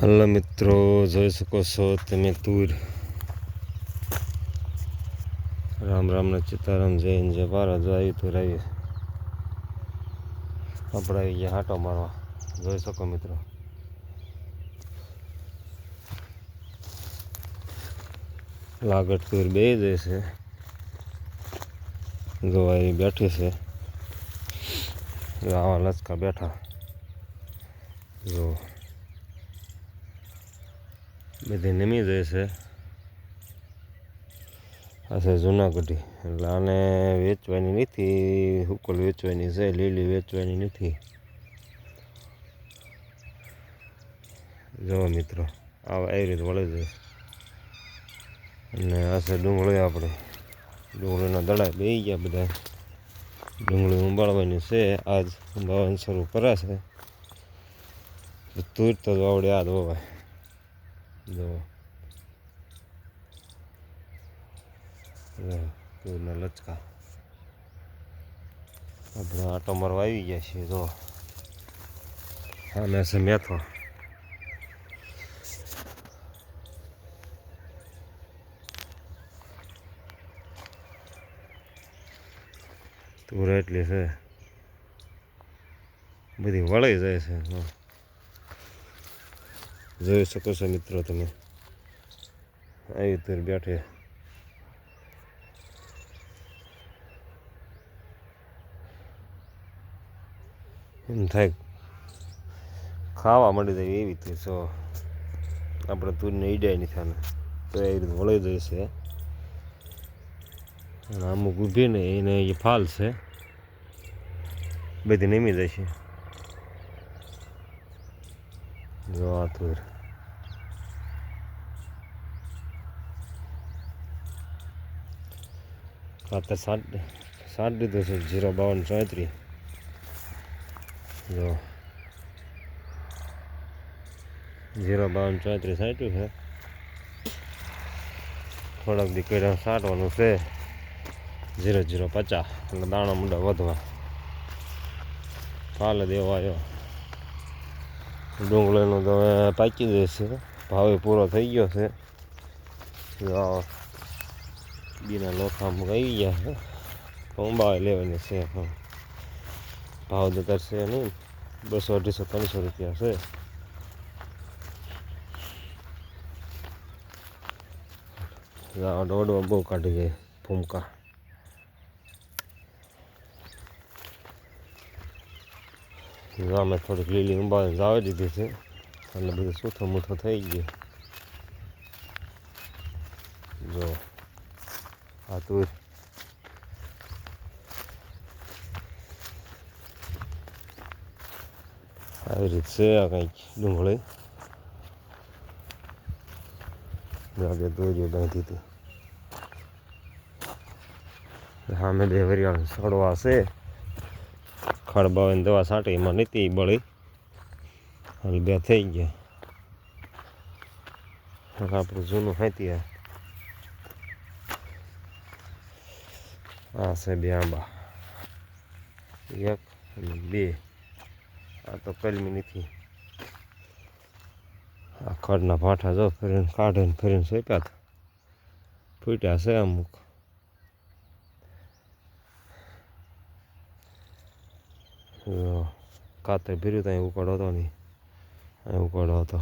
હાલો મિત્રો, જોઈ શકો છો તમે તુર. રામ રામ ને સીતારામ જય હિન્દ જય ભારત જો આવી તુર આવી આપણે આવી ગયા હાટો મારવા. જોઈ શકો મિત્રો. લાગટ તુર બે જશે જોવા એ બેઠી છે. આવા લચકા બેઠા. જો બધી નમી જાય છે આ છે જૂનાગઢી એટલે આને વેચવાની નથી હુકલ વેચવાની છે લીલી વેચવાની નથી જુઓ મિત્રો આવા એવી રીતે વળે જાય અને આ છે ડુંગળી આપણે ડુંગળીના દડા બે ગયા બધા ડુંગળી ઉંબાળવાની છે આજ ઉંબાળવાનું શરૂ કરાશે તુર જ આવડે આ ધોવાય જો પૂરના લચકા આપણે આટો મારવા આવી ગયા છીએ જો અને છે મેથો તુર એટલી છે બધી વળાઈ જાય છે જો. જોઈ શકો છો મિત્રો તમે. આવી રીતે બેઠે. એમ થાય. ખાવા મળી જાય એવી રીતે સો આપણે તુરને ઈડાય નહીં થાય તો એ રીતે વળી જાય છે. અને અમુક ઊભી ને એને એ ફાલ છે. બધી નમી જાય છે. જો આ તુર ખાતર સાત સાત દીધું છે જીરો બાવન ચોત્રીસ જો જીરો બાવન ચોત્રીસ સાઠ્યું છે થોડાક દીકરીઓ સાટવાનું છે જીરો જીરો પચાસ એટલે દાણા મુંડા વધવા ફાલ દેવા આવ્યો ડુંગળીનો તો હવે પાકી જશે ભાવે પૂરો થઈ ગયો છે. બીના લોખા આવી ગયા છે. ભાવે લેવાની છે ભાવ તો કરશે નહીં. બસો અઢીસો, ત્રણસો રૂપિયા છે. દોડવા બહુ કાઢી જાય ફૂમકા. અમે થોડીક લીલી ઉંબાળીને જાવી દીધી છે. એટલે બધું સૂથો મૂથો થઈ ગયો. જો, આ તુર. આવી રીત છે આ કંઈક ડુંગળી. બે દોરીઓ બાંધી હતી. સામે બે વરિયાળ સડવા છે. ખડબાવાની દવા છાંટી એમાં નીતિ બળી. હાલ બે થઈ ગયા. આપણું જૂનું હાથી આ છે બે આંબા. એક અને બે. આ તો કલમી નથી. આ ખડના ભાઠા જો ફરીને કાઢીને ફરીને સોપ્યા હતા ફૂટ્યા છે અમુક. જો કાતર ભર્યું ત્યાં ઉકાળો હતો નહીં. અહીં ઉકાળો હતો.